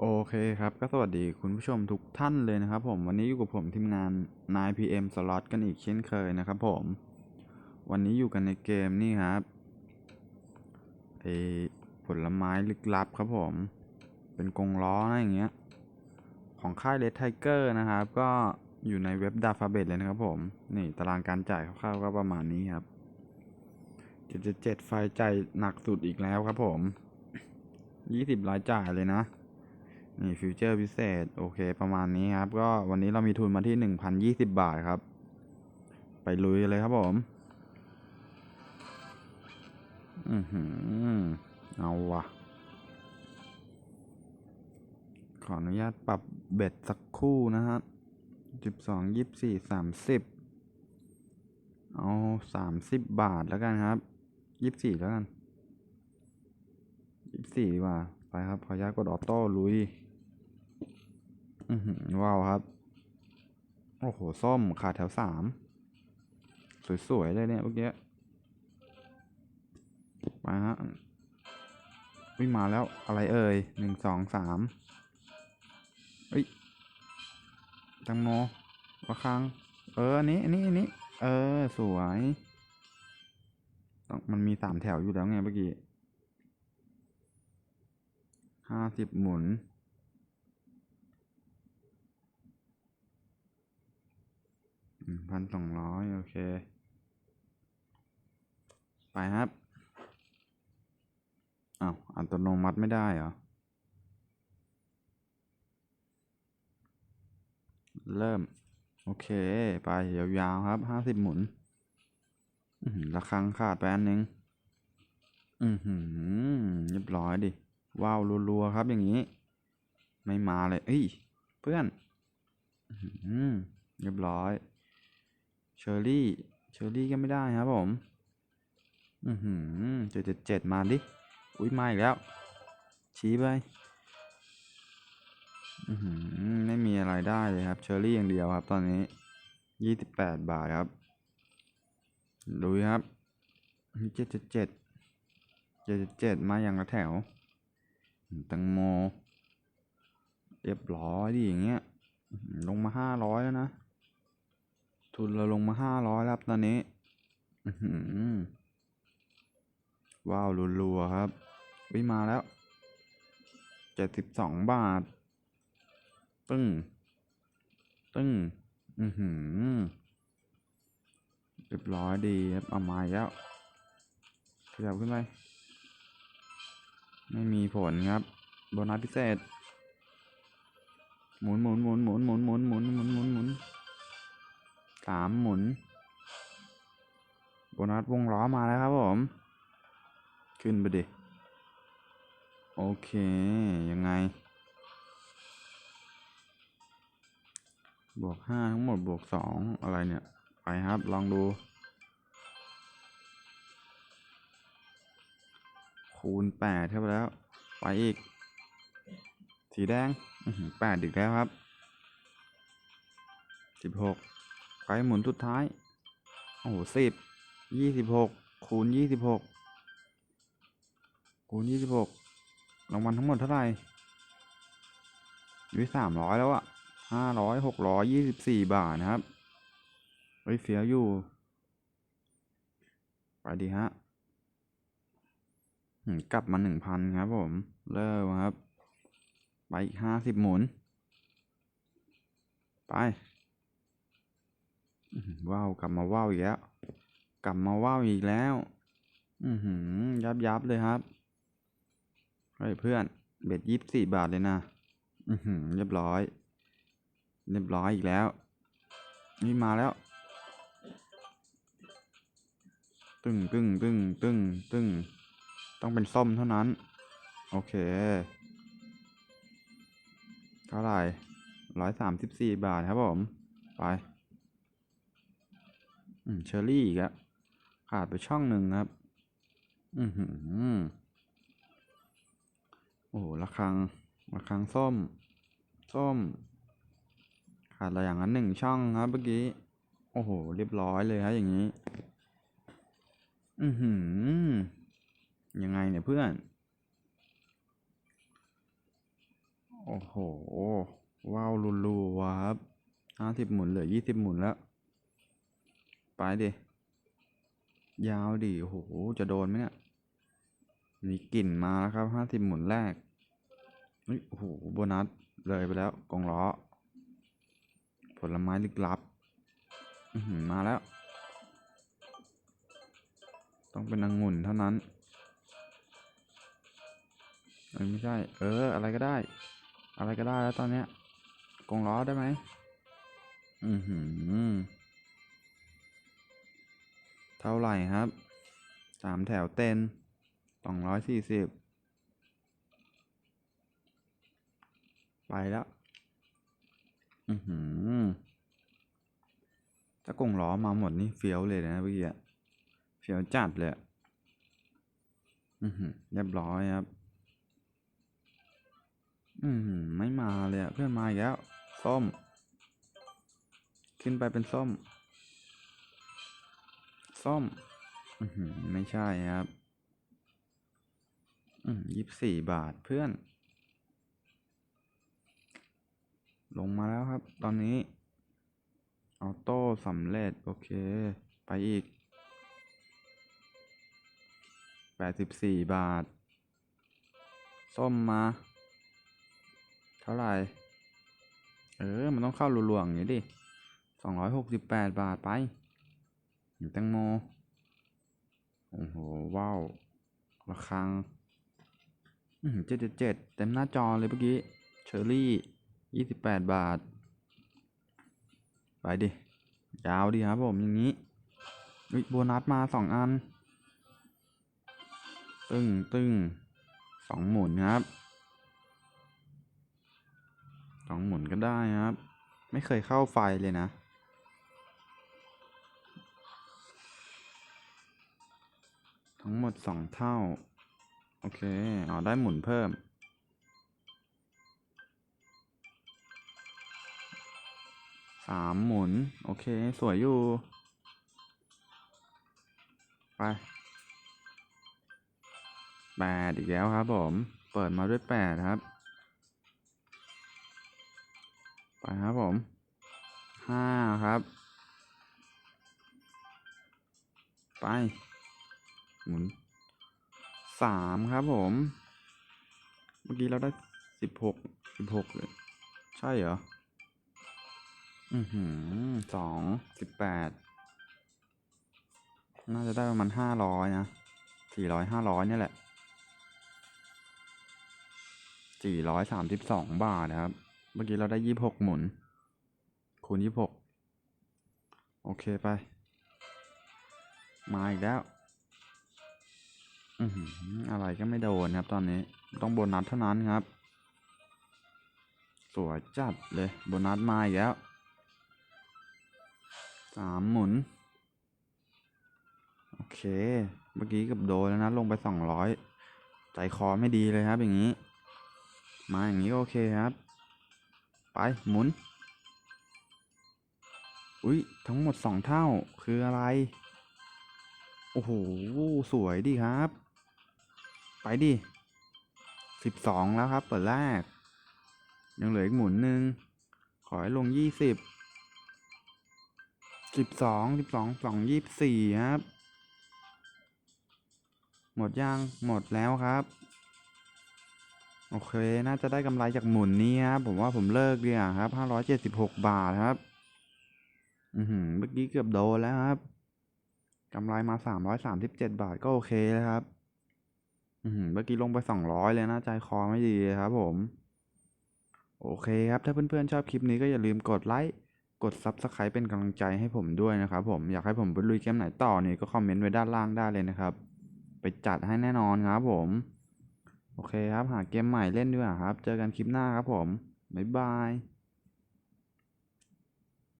โอเคครับ ก็สวัสดีคุณผู้ชมทุกท่านเลยนะครับผมวันนี้อยู่กับผมทีมงาน 9pm slot กันอีกเช่นเคยนะครับผม วันนี้อยู่กันในเกมนี่ครับไอผลไม้ลึกลับครับผม เป็นกรงล้อนะอย่างเงี้ย ของค่าย Red Tiger นะครับ ก็อยู่ในเว็บ d a f a b e t เลยนะครับผม นี่ตารางการจ่ายคร่าวๆก็ประมาณนี้ครับ777ไฟจ่ายหนักสุดอีกแล้วครับผม20รายจ่ายเลยนะ นี่ฟิวเจอร์พิเศษ โอเค ประมาณนี้ครับ ก็วันนี้เรามีทุนมาที่ 1,020 บาทครับ ไปลุยเลยครับผม อือหือ เอาวะขออนุญาตปรับเบ็ดสักคู่นะฮะสิบสองยี่สี่สามสิบเอาสามสิบบาทแล้วกันครับยี่สี่แล้วกันยี่สี่ดีกว่า ไปครับ ขออนุญาตกดออโต้ลุย ว้าวครับ โอ้โห ส้มขาดแถวสาม สวย ๆ เลยเนี่ยเมื่อกี้มาฮะ วิ่งมาแล้วอะไรเอ่ยหนึ่งสองสามเอ้ยตังโมระคัง เออ อันนี้ อันนี้ อันนี้ เออ สวยต้องมันมีสามแถวอยู่แล้วไงเมื่อกี้ห้าสิบหมุน หนึ่ง พันสองร้อยโอเค ไปครับอ้าวอัตโนมัติไม่ได้เหรอ เริ่ม โอเค ไปยาวๆครับห้าสิบหมุนอือหือระฆังขาดไปอันหนึง อือหือเรียบร้อยดิ ว้าวรัวๆครับอย่างนี้ ไม่มาเลย เอ้ย เพื่อน อือเรียบร้อย อร์รี่ เชอร์รี่ก็ไม่ได้ครับผม อือหือเจ็ดเจ็ดเจ็ดมาดิ อุ้ยมาอีกแล้ว ชี้ไป อือหือไม่มีอะไรได้เลยครับ เชอร์รี่อย่างเดียวครับ ตอนนี้ยี่สิบแปดบาทครับดูครับเจ็ดเจ็ดเจ็ดเจ็ดเจ็ดมาอย่างละแถวตังโม เรียบร้อยดิอย่างเงี้ย ลงมาห้าร้อยแล้วนะ ทุนเราลงมาห้าร้อยครับตอนนี้อื้อหือว้าวรัวๆครับวิมาแล้วเจ็ดสิบสองบาท ตึ้ง ตึ้ง อือหือเรียบร้อยดีครับเอามาแล้วขยับขึ้นไปไม่มีผลครับ โบนัสพิเศษ หมุนหมุนหมุนหมุนหมุนหมุนหมุนหมุนหมุนหมุน สามหมุน โบนัสวงล้อมาแล้วครับผม ขึ้นไปดิ โอเค ยังไง บวกห้าทั้งหมดบวกสองอะไรเนี่ย ไปครับลองดู คูณแปดเข้าไปแล้ว ไปอีก สีแดงแปดอีกแล้วครับสิบหก ไปหมุนสุดท้าย โอ้โหสิบยี่สิบหกคูณยี่สิบหกคูณยี่สิบหกรางวัลทั้งหมดเท่าไหร่อยู่ที่สามร้อยแล้วอะห้าร้อยหกร้อยยี่สิบสี่บาทนะครับเฮ้ยเสียอยู่ ไปดีฮะกลับมาหนึ่งพันครับผม เริ่มครับ ไปอีกห้าสิบหมุน ไป ว้าวกลับมาว้าวอีกแล้ว กลับมาว้าวอีกแล้ว อือหือ ยับยับเลยครับ เฮ้ยเพื่อน เบ็ดยี่สิบสี่บาทเลยนะ อือหือ เรียบร้อย เรียบร้อยอีกแล้ว นี่มาแล้ว ตึงตึงตึงตึงตึงต้องเป็นส้มเท่านั้น โอเค เท่าไหร่ร้อยสามสิบสี่บาทครับผม ไป อืมเชอรี่อีกแล้วขาดไปช่องหนึ่งครับ อือหือโอ้ระฆังระฆังส้ม ส้ม ขาดอะไรอย่างนั้นหนึ่งช่องครับเมื่อกี้ โอ้โห เรียบร้อยเลยครับอย่างนี้ อือหือ ยังไงเนี่ยเพื่อน โอ้อ้โห ว้าว รัวๆครับห้าสิบหมุนเหลือยี่สิบหมุนแล้ว ไปดิยาวดิโหจะโดนไหมเนี่ยมีกลิ่นมาแล้วครับห้าสิบหมุนแรกเฮ้ยโอ้โหโบนัสเลยไปแล้วกองล้อ ผลไม้ลึกลับมาแล้ว ต้องเป็นองุ่นเท่านั้นไม่ใช่ เออ อะไรก็ได้ อะไรก็ได้แล้วตอนเนี้ยกงล้อได้ไหมอือหือ ท่าไหร่ครับสามแถวเต็นสองร้อยสี่สิบไปแล้ว อือหือถ้ากงล้อมาหมดนี่เฟี้ยวเลยนะเมื่อกี้เฟี้ยวจัดเลย อือหือเรียบร้อยครับ อือหือไม่มาเลยเพื่อนมาอีกแล้ว ส้ม ขึ้นไปเป็นส้ม ส้มอือหือไม่ใช่ครับยี่สิบสี่บาทเพื่อน ลงมาแล้วครับ ตอนนี้ ออโต้สำเร็จ โอเค ไปอีกแปดสิบสี่บาท ส้มมา เท่าไหร่ เออ มันต้องเข้ารัวๆอย่างนี้ดิสองร้อยหกสิบแปดบาทไป แตงโม โอ้โห ว้าวระฆังเจ็ดเจ็ดเจ็ดเต็มหน้าจอเลยเมื่อกี้ เชอรี่ยี่สิบแปดบาท ไปดิ ยาวดีครับผมอย่างนี้อุ๊ยโบนัสมาสองอัน ตึ้งตึ้งสองหมุนครับสองหมุนก็ได้ครับ ไม่เคยเข้าไฟเลยนะ ทั้งหมดสองเท่า โอเคอ๋อได้หมุนเพิ่ม สามหมุน โอเค สวยอยู่ ไปแปดอีกแล้วครับผม เปิดมาด้วยแปดครับ ไปครับผมห้าครับ ไป หมุนสามครับผม เมื่อกี้เราได้สิบหกสิบหกเลยใช่เหรอ อือหือสองสิบแปดน่าจะได้ประมาณห้าร้อยนะสี่ร้อยห้าร้อยเนี่ยแหละสี่ร้อยสามสิบสองบาทนะครับ เมื่อกี้เราได้ยี่หกหมุน คูณยี่หกโอเคไป มาอีกแล้ว อืออะไรก็ไม่โดนครับตอนนี้ต้องโบนัสเท่านั้นครับ สวยจัดเลยโบนัสมาอีกแล้วสามหมุน โอเค เมื่อกี้กับโดนแล้วนะ ลงไปสองร้อยใจคอไม่ดีเลยครับ อย่างนี้ มาอย่างนี้ก็โอเคครับ ไปหมุน อุ้ยทั้งหมดสองเท่าคืออะไร โอ้โห สวยดีครับ ไปดิสิบสองแล้วครับ เปิดแรก ยังเหลืออีกหมุนหนึ่งขอให้ลงยี่สิบสิบสองสิบสองสองยี่สี่ครับ หมดยังหมดแล้วครับ โอเค น่าจะได้กำไรจากหมุนนี้ครับ ผมว่าผมเลิกดีกว่าครับห้าร้อยเจ็ดสิบหกบาทครับ อือหือเมื่อกี้เกือบโดนแล้วครับกำไรมาสามร้อยสามสิบเจ็ดบาทก็โอเคแล้วครับ เมื่อกี้ลงไปสองร้อยเลยนะ ใจคอไม่ดีครับผม โอเคครับ ถ้าเพื่อนๆชอบคลิปนี้ก็อย่าลืมกดไลค์ กด Subscribe เป็นกำลังใจให้ผมด้วยนะครับผม อยากให้ผมไปลุยเกมไหนต่อเนี่ยก็คอมเมนต์ไว้ด้านล่างได้เลยนะครับ ไปจัดให้แน่นอนครับผม โอเคครับ หาเกมใหม่เล่นด้วยครับ เจอกันคลิปหน้าครับผม บ๊ายบาย